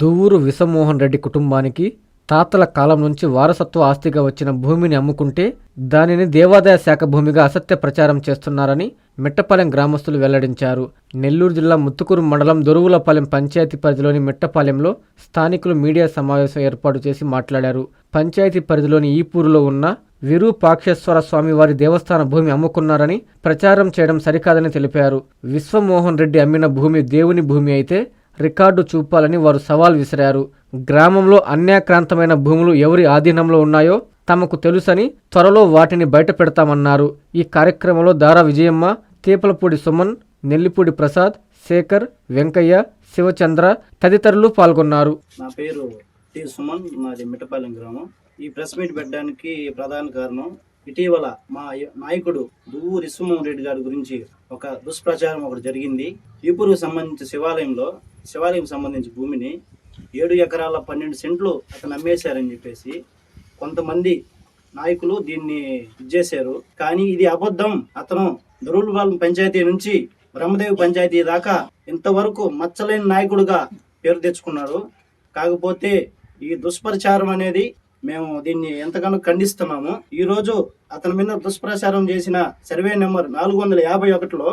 దువ్వూరు విశ్వమోహన్ రెడ్డి కుటుంబానికి తాతల కాలం నుంచి వారసత్వ ఆస్తిగా వచ్చిన భూమిని అమ్ముకుంటే దానిని దేవాదాయ శాఖ భూమిగా అసత్య ప్రచారం చేస్తున్నారని మిట్టపాలెం గ్రామస్తులు వెల్లడించారు. నెల్లూరు జిల్లా ముత్తుకూరు మండలం దొరువులపాలెం పంచాయతీ పరిధిలోని మిట్టపాలెంలో స్థానికులు మీడియా సమావేశం ఏర్పాటు చేసి మాట్లాడారు. పంచాయతీ పరిధిలోని ఈపూరులో ఉన్న విరూపాక్షేశ్వర స్వామివారి దేవస్థాన భూమి అమ్ముకున్నారని ప్రచారం చేయడం సరికాదని తెలిపారు. విశ్వమోహన్ రెడ్డి అమ్మిన భూమి దేవుని భూమి అయితే రికార్డు చూపాలని వారు సవాల్ విసిరారు. గ్రామంలో అన్యాక్రాంతమైన భూములు ఎవరి ఆధీనంలో ఉన్నాయో తమకు తెలుసని త్వరలో వాటిని బయట పెడతామన్నారు. ఈ కార్యక్రమంలో దారా విజయమ్మ తీపలపూడి సుమన్ నెల్లిపూడి ప్రసాద్ శేఖర్ వెంకయ్య శివచంద్ర తదితరులు పాల్గొన్నారు. నా పేరు టి సుమన్ మాది మిట్టపాలెం గ్రామం. ఈ ప్రెస్ మీట్ పెట్టడానికి ప్రధాన కారణం ఇటీవల మా నాయకుడు దువ్వూరి విశ్వమోహన్ రెడ్డి గారి గురించి ఒక దుష్ప్రచారం ఒకటి జరిగింది. ఈపూరుకు సంబంధించిన శివాలయంలో శివాలయం సంబంధించి భూమిని ఏడు ఎకరాల పన్నెండు సెంట్లు అతను అమ్మేశారని చెప్పేసి కొంతమంది నాయకులు దీన్ని ఇచ్చేశారు కానీ ఇది అబద్ధం. అతను దొరువులపాలెం పంచాయతీ నుంచి బ్రహ్మదేవి పంచాయతీ దాకా ఇంతవరకు మచ్చలేని నాయకుడుగా పేరు తెచ్చుకున్నారు. కాకపోతే ఈ దుష్ప్రచారం అనేది మేము దీన్ని ఎంతగానో ఖండిస్తున్నాము. ఈ రోజు అతని మీద దుష్ప్రచారం చేసిన సర్వే నెంబర్ నాలుగు వందల యాభై ఒకటిలో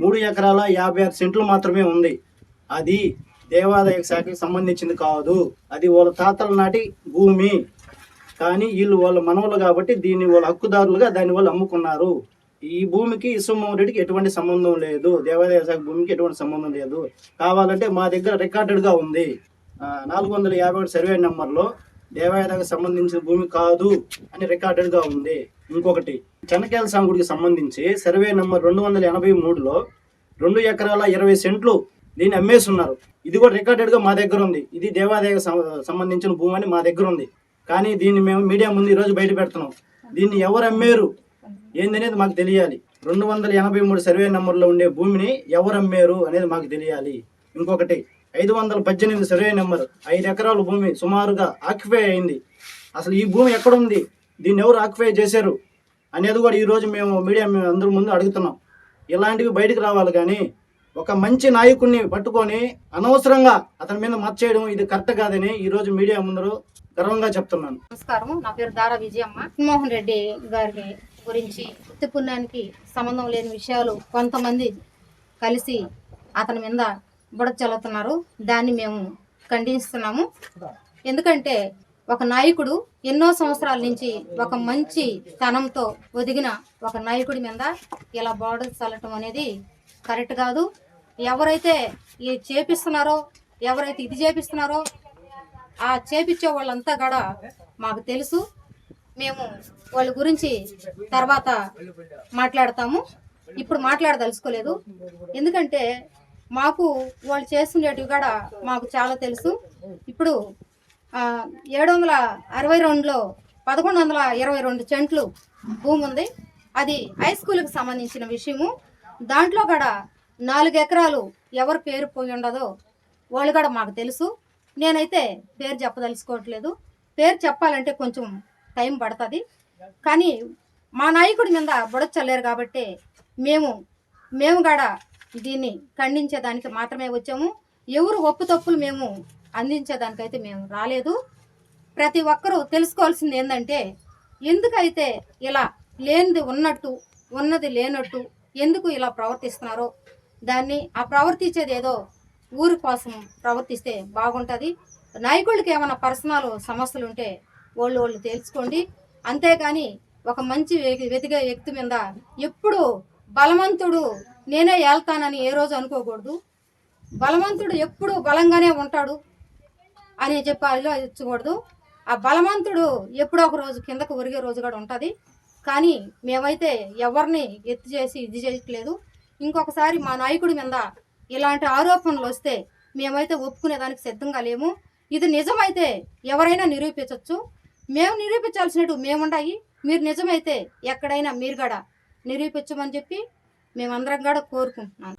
మూడు ఎకరాల యాభై ఆరు సెంట్లు మాత్రమే ఉంది. అది దేవాదాయ శాఖకి సంబంధించింది కాదు. అది వాళ్ళ తాతల నాటి భూమి. కానీ వీళ్ళు వాళ్ళ మనవలు కాబట్టి దీన్ని వాళ్ళ హక్కుదారులుగా దాన్ని వాళ్ళు అమ్ముకున్నారు. ఈ భూమికి ఇసుమోహన్ రెడ్డికి ఎటువంటి సంబంధం లేదు. దేవాదాయ శాఖ భూమికి ఎటువంటి సంబంధం లేదు. కావాలంటే మా దగ్గర రికార్డెడ్గా ఉంది. నాలుగు వందల యాభై ఒకటి సర్వే నెంబర్లో దేవాదాయకు సంబంధించిన భూమి కాదు అని రికార్డెడ్గా ఉంది. ఇంకొకటి చెనకేల సాంగుడికి సంబంధించి సర్వే నెంబర్ రెండు వందల ఎనభై మూడులో రెండు ఎకరాల ఇరవై సెంట్లు దీన్ని అమ్మేస్తున్నారు ఇది కూడా రికార్డెడ్గా మా దగ్గర ఉంది. ఇది దేవాదాయకు సం- సంబంధించిన భూమి అని మా దగ్గర ఉంది. కానీ దీన్ని మేము మీడియా ముందు ఈరోజు బయట పెడుతున్నాం. దీన్ని ఎవరు అమ్మేరు? ఏందనేది మాకు తెలియాలి. రెండు వందల ఎనభై మూడు సర్వే నెంబర్లో ఉండే భూమిని ఎవరు అమ్మారు అనేది మాకు తెలియాలి. ఇంకొకటి ఐదు వందల పద్దెనిమిది సర్వే నెంబర్ ఐదు ఎకరాల భూమి సుమారుగా ఆక్యుపై అయింది. అసలు ఈ భూమి ఎక్కడుంది దీన్ని ఎవరు ఆక్యుపై చేశారు? అనేది కూడా ఈరోజు మేము మీడియా అందరి ముందు అడుగుతున్నాం. ఇలాంటివి బయటకు రావాలి కానీ ఒక మంచి నాయకుడిని పట్టుకొని అనవసరంగా అతని మీద మర్చేయడం ఇది కరెక్ట్ కాదని ఈరోజు మీడియా ముందర గర్వంగా చెప్తున్నాను. నమస్కారం నా పేరు దారా విజయమ్మ. మోహన్ రెడ్డి గారి గురించి ఉత్తి పుణ్యానికి సంబంధం లేని విషయాలు కొంతమంది కలిసి అతని మీద బుడ చల్లుతున్నారు. దాన్ని మేము ఖండిస్తున్నాము. ఎందుకంటే ఒక నాయకుడు ఎన్నో సంవత్సరాల నుంచి ఒక మంచి తనంతో ఒదిగిన ఒక నాయకుడి మీద ఇలా బోర్డు చల్లటం అనేది కరెక్ట్ కాదు. ఎవరైతే ఈ చేపిస్తున్నారో ఎవరైతే ఇది చేపిస్తున్నారో ఆ చేపించే వాళ్ళంతా కూడా మాకు తెలుసు. మేము వాళ్ళ గురించి తర్వాత మాట్లాడతాము. ఇప్పుడు మాట్లాడదలుచుకోలేదు. ఎందుకంటే మాకు వాళ్ళు చేస్తుండేటివి కూడా మాకు చాలా తెలుసు. ఇప్పుడు ఏడు వందల అరవై రెండులో పదకొండు వందల ఇరవై రెండు చెంట్లు భూమి ఉంది అది హై స్కూల్కి సంబంధించిన విషయము. దాంట్లో కూడా నాలుగు ఎకరాలు ఎవరు పేరు పోయి ఉండదో వాళ్ళు కూడా మాకు తెలుసు. నేనైతే పేరు చెప్పదలుచుకోవట్లేదు. పేరు చెప్పాలంటే కొంచెం టైం పడుతుంది. కానీ మా నాయకుడి మీద బుడచ్చలేరు కాబట్టి మేము మేము కూడా దీన్ని ఖండించేదానికి మాత్రమే వచ్చాము. ఎవరు ఒప్పు తప్పులు మేము అందించేదానికైతే మేము రాలేదు. ప్రతి ఒక్కరూ తెలుసుకోవాల్సింది ఏంటంటే ఎందుకైతే ఇలా లేనిది ఉన్నట్టు ఉన్నది లేనట్టు ఎందుకు ఇలా ప్రవర్తిస్తున్నారో దాన్ని ఆ ప్రవర్తించేది ఏదో ఊరి కోసం ప్రవర్తిస్తే బాగుంటుంది. నాయకులకి ఏమైనా పర్సనల్ సమస్యలు ఉంటే వాళ్ళు వాళ్ళు తెలుసుకోండి. అంతేగాని ఒక మంచి వెతిగే వెతికే వ్యక్తి మీద ఎప్పుడు బలవంతుడు నేనే వెళ్తానని ఏ రోజు అనుకోకూడదు. బలవంతుడు ఎప్పుడు బలంగానే ఉంటాడు అని చెప్పి ఆలోచించకూడదు ఆ బలవంతుడు ఎప్పుడో ఒక రోజు కిందకు ఒరిగే రోజు కూడా ఉంటుంది. కానీ మేమైతే ఎవరిని ఎత్తు చేసి ఇది చేయట్లేదు. ఇంకొకసారి మా నాయకుడి మీద ఇలాంటి ఆరోపణలు వస్తే మేమైతే ఒప్పుకునేదానికి సిద్ధంగా లేము. ఇది నిజమైతే ఎవరైనా నిరూపించవచ్చు మేము నిరూపించాల్సినట్టు మేముండాయి. మీరు నిజమైతే ఎక్కడైనా మీరు కూడా నిరూపించమని చెప్పి మేమందరం కూడా కోరుకుంటున్నాను